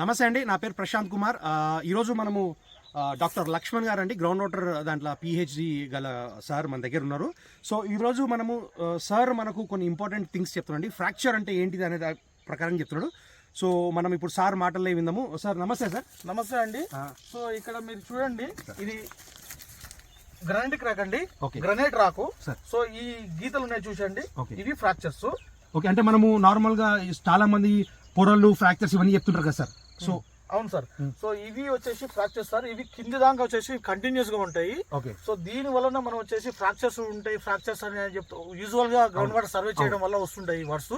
నమస్తే అండి. నా పేరు ప్రశాంత్ కుమార్. ఈరోజు మనము డాక్టర్ లక్ష్మణ్ గారు అండి గ్రౌండ్ వాటర్ దాంట్లో పిహెచ్డి గల సార్ మన దగ్గర ఉన్నారు. సో ఈరోజు మనము సార్ మనకు కొన్ని ఇంపార్టెంట్ థింగ్స్ చెప్తున్నాండి ఫ్రాక్చర్ అంటే ఏంటిది అనే ప్రకారం చెప్తున్నాడు. సో మనం ఇప్పుడు సార్ మాటల్లో విందాము. సార్ నమస్తే సార్. నమస్తే అండి. సో ఇక్కడ మీరు చూడండి ఇది గ్రానైట్ క్రాక్ అండి. Granite rock. సార్. సో ఈ గీతలు ఉన్నాయి చూసండి. ఇవి ఫ్రాక్చర్స్ ఓకే అంటే మనము నార్మల్గా చాలా మంది పొరలు ఫ్రాక్చర్స్ ఇవన్నీ చెప్తుంటారు కదా సార్. సో అవును సార్. Hmm. సో ఇవి వచ్చేసి ఫ్రాక్చర్స్ సార్. ఇవి కింది దాకా వచ్చేసి కంటిన్యూస్గా ఉంటాయి. ఓకే సో దీని వలన మనం వచ్చేసి ఫ్రాక్చర్స్ ఉంటాయి. ఫ్రాక్చర్స్ అని చెప్తా యూజువల్గా గ్రౌండ్ వాటర్ సర్వే చేయడం వల్ల వస్తుంటాయి వర్డ్స్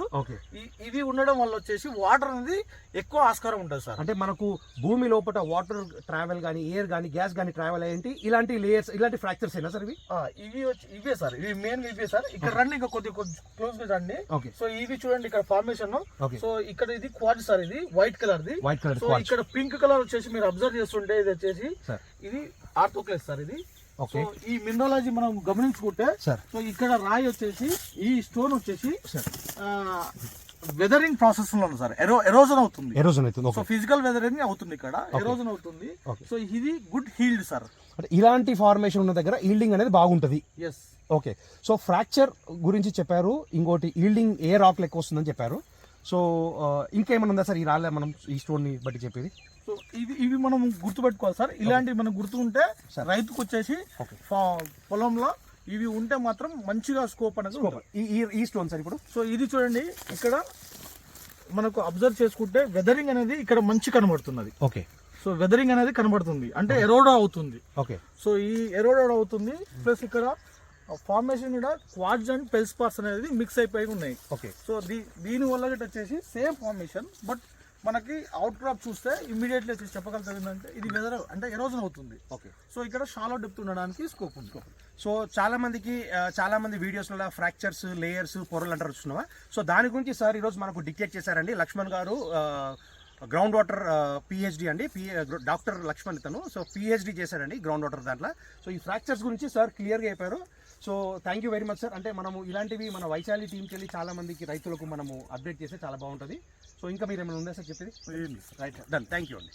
ఇవి ఉండడం వల్ల వచ్చేసి వాటర్ అనేది ఎక్కువ ఆస్కారం ఉంటుంది సార్. అంటే మనకు భూమి లోపల వాటర్ ట్రావెల్ కానీ ఎయిర్ కానీ గ్యాస్ కానీ ట్రావెల్ అయ్యేంటి? ఇలాంటి లేయర్స్ ఇలాంటి ఫ్రాక్చర్స్ అయినా సార్ ఇవి? ఇవి ఇవే సార్. ఇవి మెయిన్ ఇవే సార్. ఇక్కడ రండి ఇంకా కొద్ది క్లోజ్గా రండి. సో ఇవి చూడండి ఇక్కడ ఫార్మేషన్ సో ఇక్కడ ఇది క్వాడ్ సార్ ఇది white colour the. White colour so ఇక్కడ పింక్ కలర్ వచ్చేసి మీరు అబ్జర్వ్ చేస్తుంటే ఇది వచ్చేసి సార్. ఇది ఆర్థోక్లేస్ సార్ ఇది. సో ఓకే ఈ మినరాలజీ మనం గమనించుకుంటే సార్. సో ఇక్కడ రాయి వచ్చేసి ఈ స్టోన్ వచ్చేసి సార్. వెదరింగ్ ప్రాసెస్లో సార్. ఎరో ఎరోజన్ అవుతుంది. ఎరోజన్ అవుతుంది. సో ఫిజికల్ వెదరింగ్ అవుతుంది ఇక్కడ. ఎరోజన్ అవుతుంది. సో ఇది గుడ్ హీల్డ్ సార్ అంటే ఇలాంటి ఫార్మేషన్ ఉన్న దగ్గర ఈల్డింగ్ అనేది బాగుంటుంది. ఎస్ ఓకే సో ఫ్రాక్చర్ గురించి చెప్పారు. ఇంకోటి ఈల్డింగ్ ఏ రాక్ లెక్క వస్తుందని చెప్పారు. సో ఇంకేమైనా ఉందా సార్? ఈ రాళ్ళ మనం ఈ స్టోన్ని బట్టి చెప్పేది. సో ఇవి ఇవి మనం గుర్తుపెట్టుకోవాలి సార్. ఇలాంటివి మనం గుర్తుంటే రైతుకు వచ్చేసి పొలంలో ఇవి ఉంటే మాత్రం మంచిగా స్కోప్ అనేది ఉంటుంది. ఈ ఈ- ఈ స్టోన్ సార్ ఇప్పుడు? సో ఇది చూడండి. ఇక్కడ మనకు అబ్జర్వ్ చేసుకుంటే వెదరింగ్ అనేది ఇక్కడ మంచి కనబడుతున్నది. ఓకే. సో వెదరింగ్ అనేది కనబడుతుంది. అంటే ఎరోడా అవుతుంది. ఓకే. సో ఈ ఎరోడా అవుతుంది. ప్లస్ ఇక్కడ ఫార్మేషన్ కూడా క్వాడ్స్ అండ్ పెల్స్ పార్ట్స్ అనేది మిక్స్ అయిపోయి ఉన్నాయి. ఓకే సో దీ దీని వల్ల గిట్ట వచ్చేసి సేమ్ ఫార్మేషన్ బట్ మనకి అవుట్ క్రాప్ చూస్తే ఇమీడియట్లీ వచ్చేసి చెప్పగలుగుతుంది ఏంటంటే ఇది వెదర్ అంటే ఎరోజన్ అవుతుంది. ఓకే సో ఇక్కడ షాలో డెప్త్ ఉండడానికి స్కోప్ ఉంది. సో చాలా మందికి చాలా మంది వీడియోస్లో ఫ్రాక్చర్స్ లేయర్స్ పొరలు అంటారు చూస్తున్నావా? సో దాని గురించి సార్ ఈరోజు మనకు డిక్టేట్ చేశారండి లక్ష్మణ్ గారు గ్రౌండ్ వాటర్ పిహెచ్డి అండి. పి డాక్టర్ లక్ష్మణ్ ఇతను. సో పిహెచ్డి చేశారండి గ్రౌండ్ వాటర్ దాంట్లో. సో ఈ ఫ్రాక్చర్స్ గురించి సార్ క్లియర్గా చెప్పారు. So thank you very much sir అంటే మనము ఇలాంటివి మన వైశాలి టీంకి వెళ్ళి చాలా మందికి రైతులకు మనము అప్డేట్ చేస్తే చాలా బాగుంటుంది. సో ఇంకా మీరు ఏమైనా ఉందా సార్ చెప్పేది? రైట్ డన్ థ్యాంక్ యూ అండి.